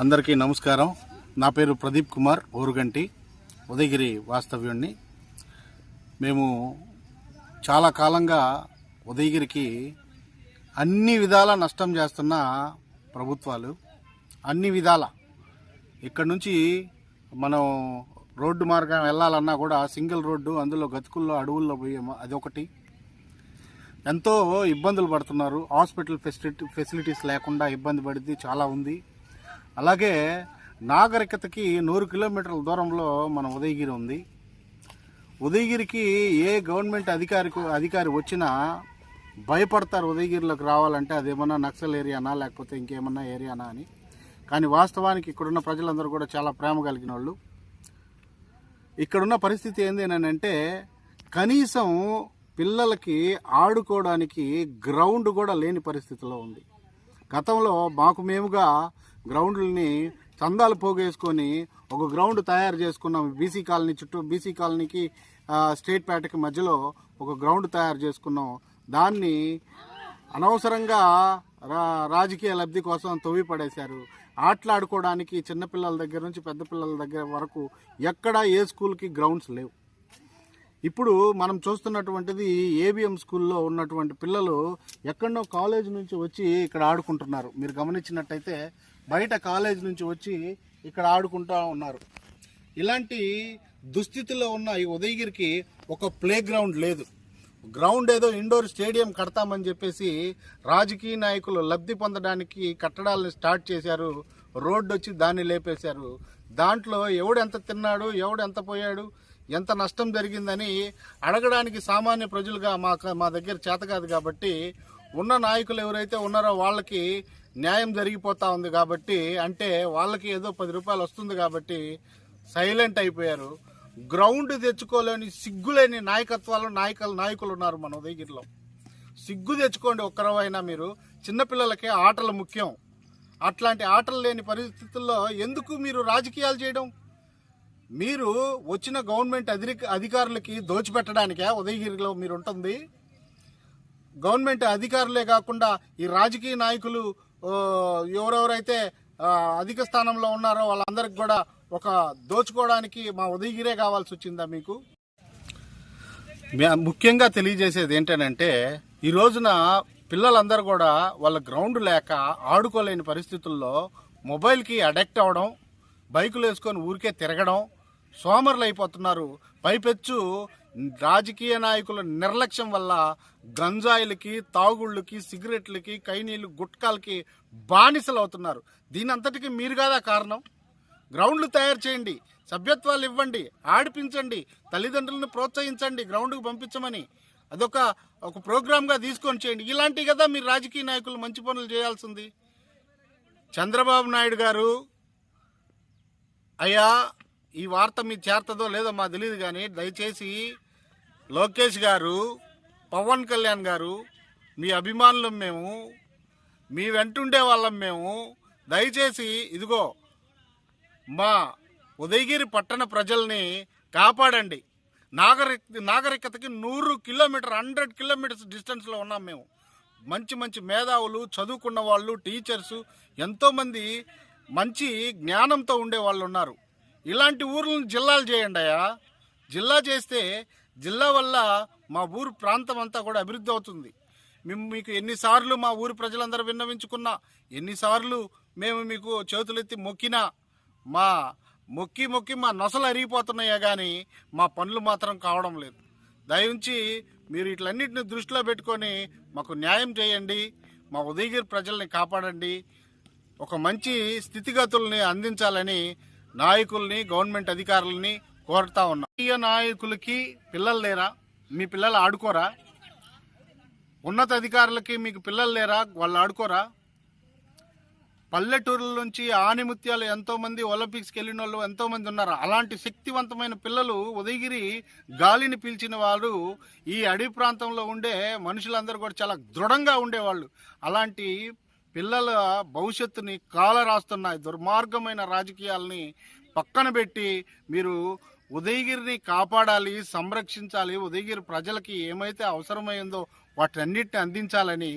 అందరికీ నమస్కారం. నా పేరు ప్రదీప్ కుమార్ ఓరుగంటి ఉదయగిరి వాస్తవ్యుణ్ణి. మేము చాలా కాలంగా ఉదయగిరికి అన్ని విధాల నష్టం చేస్తున్న ప్రభుత్వాలు అన్ని విధాల. ఇక్కడ నుంచి మనం రోడ్డు మార్గం వెళ్ళాలన్నా కూడా సింగిల్ రోడ్డు అందులో గతుకుల్లో అడవుల్లో పోయే అదొకటి. ఎంతో ఇబ్బందులు పడుతున్నారు. హాస్పిటల్ ఫెసిలిటీ ఫెసిలిటీస్ లేకుండా ఇబ్బంది పడింది చాలా ఉంది. అలాగే నాగరికతకి నూరు కిలోమీటర్ల దూరంలో మన ఉదయగిరి ఉంది. ఉదయగిరికి ఏ గవర్నమెంట్ అధికారి అధికారి వచ్చినా భయపడతారు ఉదయగిరిలోకి రావాలంటే అదేమన్నా నక్సల్ ఏరియానా లేకపోతే ఇంకేమన్నా ఏరియానా అని. కానీ వాస్తవానికి ఇక్కడున్న ప్రజలందరూ కూడా చాలా ప్రేమ కలిగిన వాళ్ళు. ఇక్కడున్న పరిస్థితి ఏంది అంటే కనీసం పిల్లలకి ఆడుకోవడానికి గ్రౌండ్ కూడా లేని పరిస్థితిలో ఉంది. గతంలో మాకు మేముగా గ్రౌండ్లని చందాలు పోగేసుకొని ఒక గ్రౌండ్ తయారు చేసుకున్నాం. బీసీ కాలనీ చుట్టూ బీసీ కాలనీకి స్టేట్ పేటకి మధ్యలో ఒక గ్రౌండ్ తయారు చేసుకున్నాం. దాన్ని అనవసరంగా రా రాజకీయ లబ్ధి కోసం తవ్వి పడేశారు. ఆటలాడుకోవడానికి చిన్నపిల్లల దగ్గర నుంచి పెద్ద పిల్లల దగ్గర వరకు ఎక్కడా ఏ స్కూల్కి గ్రౌండ్స్ లేవు. ఇప్పుడు మనం చూస్తున్నటువంటిది ఏబిఎం స్కూల్లో ఉన్నటువంటి పిల్లలు ఎక్కడో కాలేజ్ నుంచి వచ్చి ఇక్కడ ఆడుకుంటున్నారు. మీరు గమనించినట్టయితే బయట కాలేజ్ నుంచి వచ్చి ఇక్కడ ఆడుకుంటూ ఉన్నారు. ఇలాంటి దుస్థితిలో ఉన్న ఈ ఉదయగిరికి ఒక ప్లే గ్రౌండ్ లేదు. గ్రౌండ్ ఏదో ఇండోర్ స్టేడియం కడతామని చెప్పేసి రాజకీయ నాయకులు లబ్ధి పొందడానికి కట్టడాలను స్టార్ట్ చేశారు. రోడ్డు వచ్చి దాన్ని లేపేశారు. దాంట్లో ఎవడు ఎంత తిన్నాడు ఎవడు ఎంత పోయాడు ఎంత నష్టం జరిగిందని అడగడానికి సామాన్య ప్రజలుగా మా మా దగ్గర చేత కాదు కాబట్టి ఉన్న నాయకులు ఎవరైతే ఉన్నారో వాళ్ళకి న్యాయం జరిగిపోతా ఉంది కాబట్టి అంటే వాళ్ళకి ఏదో పది రూపాయలు వస్తుంది కాబట్టి సైలెంట్ అయిపోయారు. గ్రౌండ్ తెచ్చుకోలేని సిగ్గులేని నాయకత్వాలు నాయకులు నాయకులు ఉన్నారు మన ఉదయగిరిలో. సిగ్గు తెచ్చుకోండి ఒక్కరవైనా మీరు. చిన్నపిల్లలకి ఆటలు ముఖ్యం. అట్లాంటి ఆటలు లేని పరిస్థితుల్లో ఎందుకు మీరు రాజకీయాలు చేయడం? మీరు వచ్చిన గవర్నమెంట్ అధి అధికారులకి దోచిపెట్టడానికే? ఉదయగిరిలో మీరు ఉంటుంది గవర్నమెంట్ అధికారులే కాకుండా ఈ రాజకీయ నాయకులు ఎవరెవరైతే అధిక స్థానంలో ఉన్నారో వాళ్ళందరికి కూడా ఒక దోచుకోవడానికి మా ఉదయగిరే కావాల్సి వచ్చిందా మీకు? ముఖ్యంగా తెలియజేసేది ఏంటంటే ఈ రోజున పిల్లలందరూ కూడా వాళ్ళ గ్రౌండ్ లేక ఆడుకోలేని పరిస్థితుల్లో మొబైల్కి అడెక్ట్ అవ్వడం బైకులు వేసుకొని ఊరికే తిరగడం సోమరులు అయిపోతున్నారు పైపెచ్చు రాజకీయ నాయకుల నిర్లక్ష్యం వల్ల గంజాయిలకి తాగుళ్ళకి సిగరెట్లకి కైనీళ్ళు గుట్కాలకి బానిసలు అవుతున్నారు దీని అంతటికి మీరు కాదా కారణం? గ్రౌండ్లు తయారు చేయండి సభ్యత్వాలు ఇవ్వండి ఆడిపించండి తల్లిదండ్రులను ప్రోత్సహించండి గ్రౌండ్కి పంపించమని. అదొక ఒక ప్రోగ్రామ్గా తీసుకొని చేయండి. ఇలాంటి కదా మీరు రాజకీయ నాయకులు మంచి పనులు చేయాల్సింది. చంద్రబాబు నాయుడు గారు అయ్యా ఈ వార్త మీ చేరుతుందో లేదో మాకు తెలియదు కానీ దయచేసి లోకేష్ గారు పవన్ కళ్యాణ్ గారు మీ అభిమానులం మేము మీ వెంటుండే వాళ్ళం మేము దయచేసి ఇదిగో మా ఉదయగిరి పట్టణ ప్రజల్ని కాపాడండి. నాగరిక నాగరికతకి నూరు కిలోమీటర్ హండ్రెడ్ కిలోమీటర్స్ డిస్టెన్స్లో ఉన్నాం మేము. మంచి మంచి మేధావులు చదువుకున్న వాళ్ళు టీచర్సు ఎంతోమంది మంచి జ్ఞానంతో ఉండే వాళ్ళు ఉన్నారు. ఇలాంటి ఊర్లను జిల్లాలు చేయండి అయ్యా. జిల్లా చేస్తే జిల్లా వల్ల మా ఊరు ప్రాంతం అంతా కూడా అభివృద్ధి అవుతుంది. మేము మీకు ఎన్నిసార్లు మా ఊరు ప్రజలందరూ విన్నవించుకున్నా ఎన్నిసార్లు మేము మీకు చేతులెత్తి మొక్కినా మా మొక్కి మొక్కి మా నొసలు అరిగిపోతున్నాయా కానీ మా పనులు మాత్రం కావడం లేదు. దయించి మీరు ఇట్లన్నిటిని దృష్టిలో పెట్టుకొని మాకు న్యాయం చేయండి మా ఉదయగిరి ప్రజల్ని కాపాడండి ఒక మంచి స్థితిగతుల్ని అందించాలని నాయకుల్ని గవర్నమెంట్ అధికారులని కోరుతా ఉన్నా. రాజకీయ నాయకులకి పిల్లలు లేరా? మీ పిల్లలు ఆడుకోరా? ఉన్నత అధికారులకి మీకు పిల్లలు లేరా? వాళ్ళు ఆడుకోరా? పల్లెటూరుల నుంచి ఆనిముత్యాలు ఎంతోమంది ఒలింపిక్స్కి వెళ్ళిన వాళ్ళు ఎంతోమంది ఉన్నారు? అలాంటి శక్తివంతమైన పిల్లలు ఉదయగిరి గాలిని పీల్చిన వారు ఈ అడవి ప్రాంతంలో ఉండే మనుషులందరూ కూడా చాలా దృఢంగా ఉండేవాళ్ళు. అలాంటి పిల్లల భవిష్యత్తుని కాల రాస్తున్న దుర్మార్గమైన రాజకీయాల్ని పక్కన పెట్టి మీరు ఉదయగిరిని కాపాడాలి సంరక్షించాలి ఉదయగిరి ప్రజలకి ఏమైతే అవసరమైందో వాటన్నిటిని అందించాలని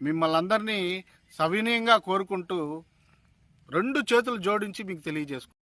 మిమ్మల్ని అందరినీ సవినయంగా కోరుకుంటూ రెండు చేతులు జోడించి మీకు తెలియజేసుకుంటాను